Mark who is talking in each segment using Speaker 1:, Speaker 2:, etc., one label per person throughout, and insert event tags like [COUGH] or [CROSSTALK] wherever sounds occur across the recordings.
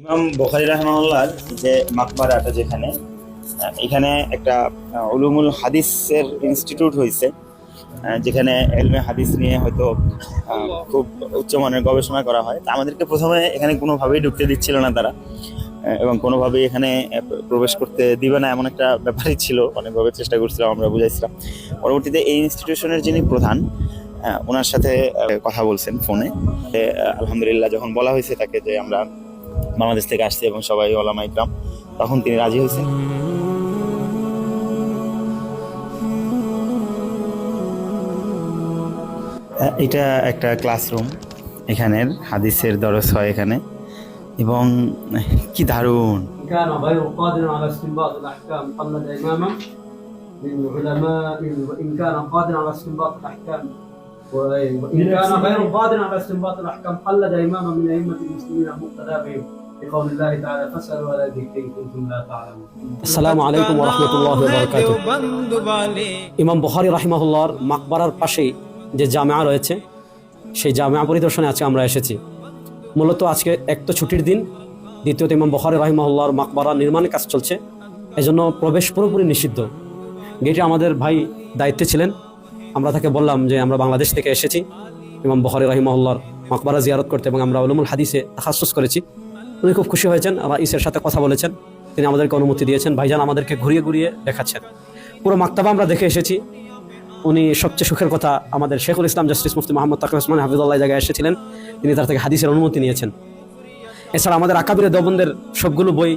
Speaker 1: ইমাম বোখারি রহমাল্লার যে মাকবারাটা যেখানে এখানে একটা উলুমুল হাদিসের ইনস্টিটিউট হয়েছে যেখানে এলমে হাদিস নিয়ে হয়তো খুব উচ্চমানের গবেষণা করা হয়। তা আমাদেরকে প্রথমে এখানে কোনোভাবেই ঢুকতে দিচ্ছিল না তারা এবং কোনোভাবেই এখানে প্রবেশ করতে দিবে না এমন একটা ব্যাপারই ছিল, অনেকভাবে চেষ্টা করছিলাম আমরা বুঝাইছিলাম। পরবর্তীতে এই ইনস্টিটিউশনের যিনি প্রধান ওনার সাথে কথা বলছেন ফোনে। আলহামদুলিল্লাহ, যখন বলা হয়েছে তাকে যে আমরা বাংলাদেশ থেকে আসছি এবং সবাই ওলামা ইকরাম তখন তিনি রাজি হয়েছেন আহ, এটা একটা ক্লাসরুম এখানের হাদিসের দরস হয় এখানে এবং আহ, কি দারুণ
Speaker 2: إن كان غير قادر على استنباط الأحكام قلد إماما من علماء وإن كان قادرا على استنباط الأحكام وإن كان غير قادر على استنباط الأحكام قلد إماما من أئمة المسلمين المقتدى بهم
Speaker 3: আসসালামু আলাইকুম রহমতুল্লাহ ইমাম বহারি রাহিমাহুল্লাহর মাকবারার পাশেই যে জামা রয়েছে সেই জামা পরিদর্শনে আজকে আমরা এসেছি। মূলত আজকে এক তো ছুটির দিন দ্বিতীয়ত ইমাম বহারি রাহিমাহুল্লাহর মাকবারা নির্মাণের কাজ চলছে এজন্য প্রবেশ পুরোপুরি নিষিদ্ধ। গেটে আমাদের ভাই দায়িত্বে ছিলেন আমরা তাকে বললাম যে আমরা বাংলাদেশ থেকে এসেছি। ইমাম বহারি রাহিমাহুল্লার মাকবারা জিয়ারত করতে এবং আমরা উলুমুল হাদিসে তাহাসুস করেছি। উনি খুব খুশি হয়েছেন রাইসের সাথে কথা বলেছেন। তিনি আমাদেরকে অনুমতি দিয়েছেন, ভাইজান আমাদেরকে ঘুরিয়ে ঘুরিয়ে দেখাচ্ছেন। পুরো মাক্তাবা আমরা দেখে এসেছি, উনি সবচেয়ে সুখের কথা আমাদের শেখুল ইসলাম জাস্টিস মুফতি মোহাম্মদ তাকির ওসমান হাফিজুল্লাহ জায়গায় এসেছিলেন, তিনি তার থেকে হাদিসের অনুমতি নিয়েছেন। এছাড়া আমাদের আকাবিরে দবন্দের সবগুলো বই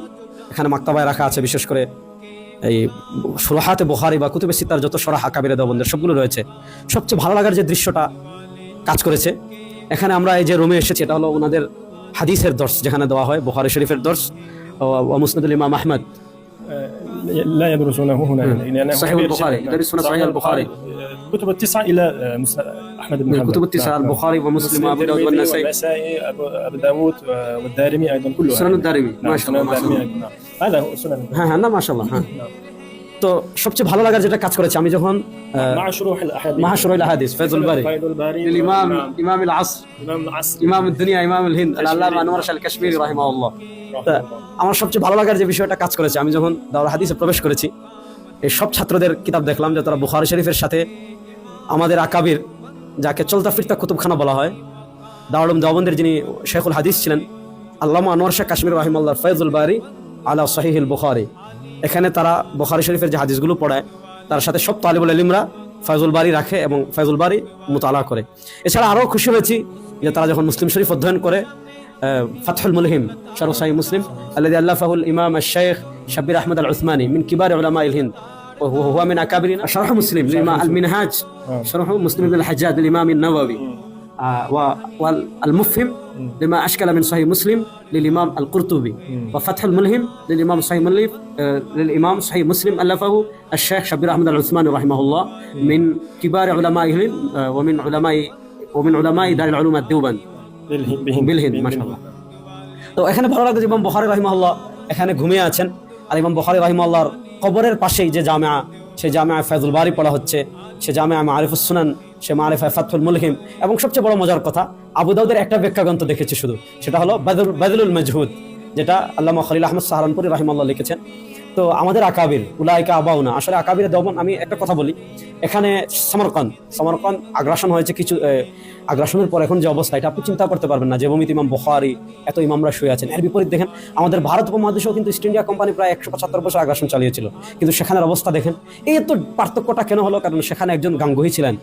Speaker 3: এখানে মাক্তাবায় রাখা আছে, বিশেষ করে এই সুরাহাতে বোহারি বা কুতুবে সিতার যত সরাহ আকাবিরে দবন্দের সবগুলো রয়েছে। সবচেয়ে ভালো লাগার যে দৃশ্যটা কাজ করেছে, এখানে আমরা এই যে রুমে এসেছি, এটা হলো ওনাদের হাদিসের দর্শ যেখানে দেওয়া হয় বোহারি শরীফের দর্শ ও মুসনাদুল ইমাম আহমদ
Speaker 4: لا يدرسونه هنا
Speaker 3: مم.
Speaker 4: لأن
Speaker 3: صحيح البخاري. يدرسون صحيح البخاري.
Speaker 4: كتب التسعة إلى آه، مسند أحمد بن
Speaker 3: من
Speaker 4: حنبل
Speaker 3: الكتب التسعة
Speaker 4: نعم.
Speaker 3: البخاري ومسلم وأبو داود
Speaker 4: والترمذي
Speaker 3: والنسائي
Speaker 4: والنسائي أبو أبو داود آه، والدارمي أيضا كلها
Speaker 3: سنن الدارمي
Speaker 4: نعم
Speaker 3: ما شاء الله
Speaker 4: سنن
Speaker 3: ما شاء
Speaker 4: الدارمي
Speaker 3: الله
Speaker 4: أيضا نعم هذا هو سنن
Speaker 3: হ্যাঁ হ্যাঁ না মাশাল্লাহ হ্যাঁ তো সবচেয়ে ভালো লাগার যেটা কাজ করেছে আমি যখন আমার সবচেয়ে ভালো লাগার যে বিষয়টা কাজ করেছে আমি যখন হাদিসে প্রবেশ করেছি এই সব ছাত্রদের কিতাব দেখলাম যে তারা বুখারি শরীফের সাথে আমাদের আকাবির যাকে চলতা ফিরতা কুতুবখানা বলা হয় দারুলম দাবন্দের যিনি শেখুল হাদিস ছিলেন আল্লাহ আনোয়ার শাহ কাশ্মীর রাহিমাল্লাহ ফয়জুল বারি আল্লাহ সাহিহিল বুখারি। এখানে তারা বুখারি শরীফের যে হাদিসগুলো পড়ায় তার সাথে সব তালিবুল আলিমরা ফয়জুল বারি রাখে এবং ফয়জুল বারি মোতালা করে এছাড়া আরও খুশি হয়েছি যে তারা যখন মুসলিম শরীফ অধ্যয়ন করে آه، فتح الملهم شرح صحيح مسلم الذي ألفه الإمام الشيخ شبير أحمد العثماني من كبار علماء الهند وهو هو من أكابرنا شرح مسلم للإمام المنهاج شرح مسلم بن الحجاج للإمام النووي آه، و- والمفهم لما أشكل من صحيح مسلم للإمام القرطبي وفتح الملهم للإمام صحيح مسلم آه، للإمام صحيح مسلم ألفه الشيخ شبير أحمد العثماني رحمه الله من كبار علماء الهند آه، ومن علماء ومن علماء دار العلوم الدوبند
Speaker 4: بالهند بهند
Speaker 3: বিলহিন্দ মাশাআল্লাহ তো এখানে ভালো লাগছে যে ইমাম বখারি রহিমাল্লাহ এখানে ঘুমিয়ে আছেন আর ইমাম বখারি রহিমাল্লাহর কবরের পাশেই যে জামিয়া সেই জামিয়া ফয়জুল বারি পড়া হচ্ছে সে জামিয়া মারিফুস সুনান সে মারিফা ফাতহুল মুলহিম। এবং সবচেয়ে বড় মজার কথা, আবু দাউদের একটা ব্যাখ্যা গ্রন্থ দেখেছি শুধু। সেটা হলো বাদুল বাদুল মজহুদ, যেটা আল্লামা খলিল আহমদ সাহারানপুরি রহিমাল্লাহ লিখেছেন। তো আমাদের আকাবির, উলাইকা আবাউনা, আসলে আকাবির দমন, আমি একটা কথা বলি। এখানে সমরকন সমরকন আগ্রাসন হয়েছে কিছু আগ্রাসনের পর এখন যে অবস্থা, এটা আপনি চিন্তা করতে পারবেন না। যে ভূমিতে ইমাম বখারি, এত ইমামরা শুয়ে আছেন। এর বিপরীত দেখেন, আমাদের ভারত উপমহাদেশেও কিন্তু ইস্ট ইন্ডিয়া কোম্পানি প্রায় একশো পঁচাত্তর বছর আগ্রাসন চালিয়েছিল। কিন্তু সেখানের অবস্থা দেখেন এই তো পার্থক্যটা কেন হলো? কারণ সেখানে একজন গাঙ্গুহি ছিলেন।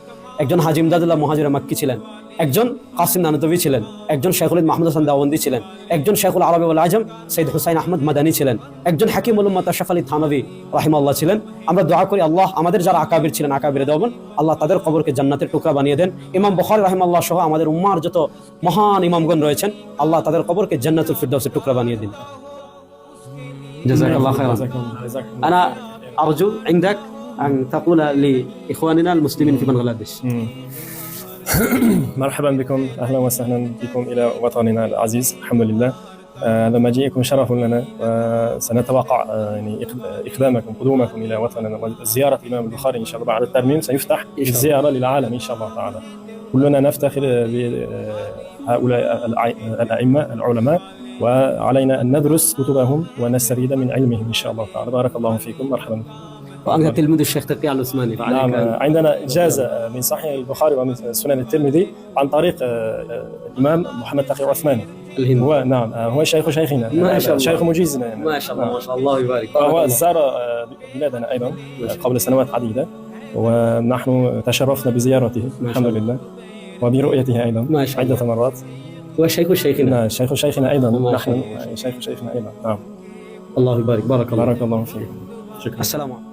Speaker 3: একজন হাজি ইমদাদুল্লাহ মহাজির মাক্কি ছিলেন একজন কাসিম নানতবি ছিলেন একজন শেখুল মাহমুদ হাসান দাওয়ন্দি ছিলেন একজন শেখুল আরবি উল আজম সৈয়দ হুসাইন আহমদ মাদানী ছিলেন একজন হাকিম উল্লাহ তাশাফ আলী থানবী রাহিমাল্লাহ ছিলেন আমরা দোয়া করি আল্লাহ আমাদের যারা আকাবির ছিলেন আকাবির দেওয়ান আল্লাহ তাদের কবরকে জান্নাতের টুকরা বানিয়ে দেন ইমাম বখারি রাহিমাল্লাহ সহ আমাদের উম্মার যত মহান ইমামগণ রয়েছেন আল্লাহ তাদের কবরকে জান্নাতুল ফিরদাউসের টুকরা বানিয়ে দিন জাযাকাল্লাহু খাইরান
Speaker 4: جزاكم الله جزاكم الله
Speaker 3: انا ارجو عندك أن تقول لإخواننا المسلمين في بنغلاديش. [COUGHS]
Speaker 4: مرحبا بكم. أهلا وسهلا بكم إلى وطننا العزيز. الحمد لله آه، هذا مجيئكم شرف لنا وسنتوقع آه، يعني إق- إقدامكم قدومكم إلى وطننا. وزيارة الإمام البخاري إن شاء الله بعد الترميم سيفتح. الزيارة للعالم إن شاء الله تعالى. كلنا نفتخر بهؤلاء الأئمة العلماء. وعلينا أن ندرس كتبهم ونستفيد من علمهم إن شاء الله تعالى. بارك الله فيكم. مرحبا. بكم.
Speaker 3: وأنت تلميذ الشيخ تقي العثماني
Speaker 4: نعم. عندنا إجازة آه، من صحيح البخاري ومن سنن الترمذي عن طريق آه، آه، الإمام محمد تقي العثماني.
Speaker 3: الهند.
Speaker 4: هو نعم هو شيخ شيخنا.
Speaker 3: ما شاء الله.
Speaker 4: شيخ مجيزنا. يعني.
Speaker 3: ما شاء الله
Speaker 4: نعم.
Speaker 3: ما شاء الله يبارك. الله.
Speaker 4: زار بلادنا
Speaker 3: أيضا
Speaker 4: قبل سنوات عديدة. ونحن تشرفنا بزيارته الحمد. لله. وبرؤيته أيضا
Speaker 3: ما شاء الله.
Speaker 4: عده مرات.
Speaker 3: هو شيخ شيخنا.
Speaker 4: نعم شيخ شيخنا أيضا.
Speaker 3: ما شاء
Speaker 4: نحن. شيخ شيخنا أيضا. نعم.
Speaker 3: الله يبارك. بارك الله
Speaker 4: بارك الله فيك. شكرا.
Speaker 3: السلام عليكم.